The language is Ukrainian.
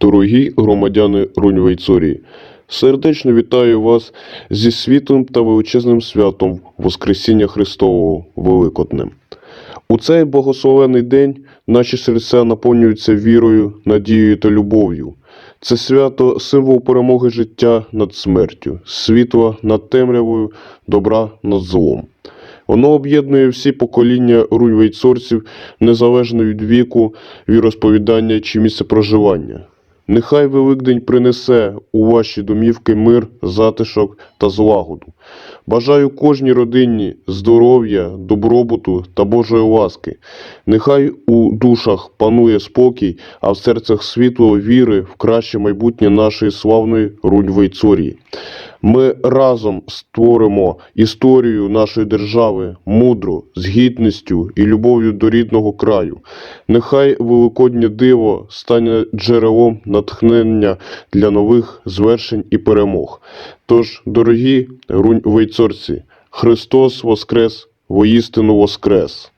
Дорогі громадяни Рунь-Вейцорії, сердечно вітаю вас зі світлим та величезним святом Воскресіння Христового Великоднем. У цей благословений день наші серця наповнюються вірою, надією та любов'ю. Це свято символ перемоги життя над смертю, світла над темрявою, добра над злом. Воно об'єднує всі покоління руньвейцорців незалежно від віку, віросповідання чи місця проживання. Нехай Великдень принесе у ваші домівки мир, затишок та злагоду. Бажаю кожній родині здоров'я, добробуту та Божої ласки. Нехай у душах панує спокій, а в серцях світло віри в краще майбутнє нашої славної Рунь-Вейцорії. Ми разом створимо історію нашої держави мудро, з гідністю і любов'ю до рідного краю. Нехай великоднє диво стане джерелом натхнення для нових звершень і перемог. Тож, дорогі рунь-вейцорці, Христос Воскрес, воістину Воскрес!